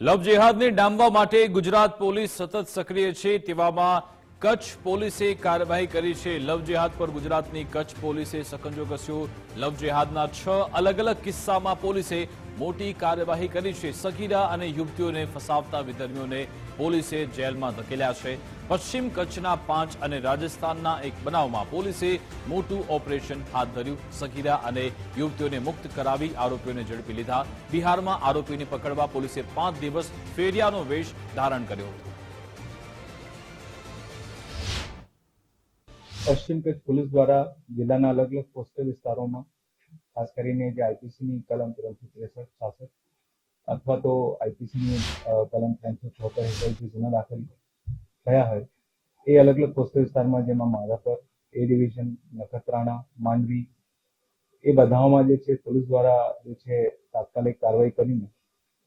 લવ જેહાદને ડામવા માટે ગુજરાત પોલીસ સતત સક્રિય છે તેવામાં કચ્છ પોલીસે કાર્યવાહી કરી છે. લવ જેહાદ પર ગુજરાતની કચ્છ પોલીસે સકંજો કસ્યો લવ જેહાદના છ અલગ અલગ કિસ્સામાં પોલીસે મોટી કાર્યવાહી કરી છે. સગીરા અને યુવતીઓને ફસાવતા વિધર્મીઓને પોલીસે જેલમાં ધકેલ્યા છે. પશ્ચિમ કચ્છના પાંચ અને રાજસ્થાનના એક બનાવમાં પોલીસે મોટું ઓપરેશન હાથ ધર્યું. સગીરા અને યુવતીઓને મુક્ત કરાવી આરોપીઓને ઝડપી લીધા. બિહારમાં આરોપીને પકડવા પોલીસે પાંચ દિવસ ફેરિયાનો વેશ ધારણ કર્યો હતો. પશ્ચિમ કચ્છ પોલીસ દ્વારા જિલ્લાના અલગ અલગ કોસ્ટલ વિસ્તારોમાં, ખાસ કરીને જે આઈપીસીની કલમ ત્રણસો ત્રેસઠ, છાસઠ અથવા તો આઈપીસીની કલમ ત્રણસો છોતેર હેઠળ ગુના દાખલ થયા હોય, એ અલગ અલગ કોસ્ટલ વિસ્તારમાં જેમાં માધાપર, એ ડિવિઝન નખત્રાણા, માંડવી, એ બધાઓમાં જે છે પોલીસ દ્વારા જે છે તાત્કાલિક કાર્યવાહી કરીને,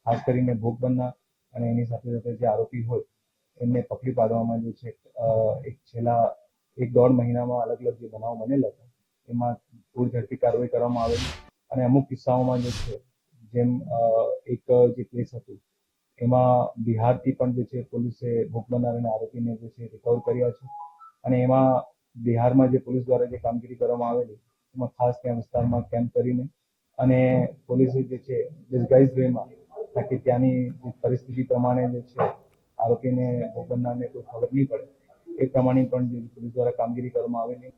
ખાસ કરીને ભોગ બનનાર અને એની સાથે સાથે જે આરોપી હોય, એમને પકડી પાડવામાં જે છે એક છેલ્લા એક દોઢ મહિનામાં અલગ અલગ જે બનાવ બનેલા હતા એમાં પૂર ઝડપી કાર્યવાહી કરવામાં આવેલી અને અમુક કિસ્સાઓમાં જે છે, જેમ એક જે કેસ હતું, એમાં બિહારથી પણ જે છે, પોલીસે ભોગ બનાવીને આરોપીને જે છે રિકવર કર્યા છે. અને એમાં બિહારમાં જે પોલીસ દ્વારા જે કામગીરી કરવામાં આવેલી, એમાં ખાસ ત્યાં વિસ્તારમાં કેમ્પ કરીને અને પોલીસે જે છે ડિસ્ગાઇઝ વેમાં તાકી ત્યાંની પરિસ્થિતિ પ્રમાણે જે છે, આરોપીને ભોગ બનનારને કોઈ ખબર નહીં પડે. એ પ્રમાણે પણ જે પોલીસ દ્વારા કામગીરી કરવામાં આવેલી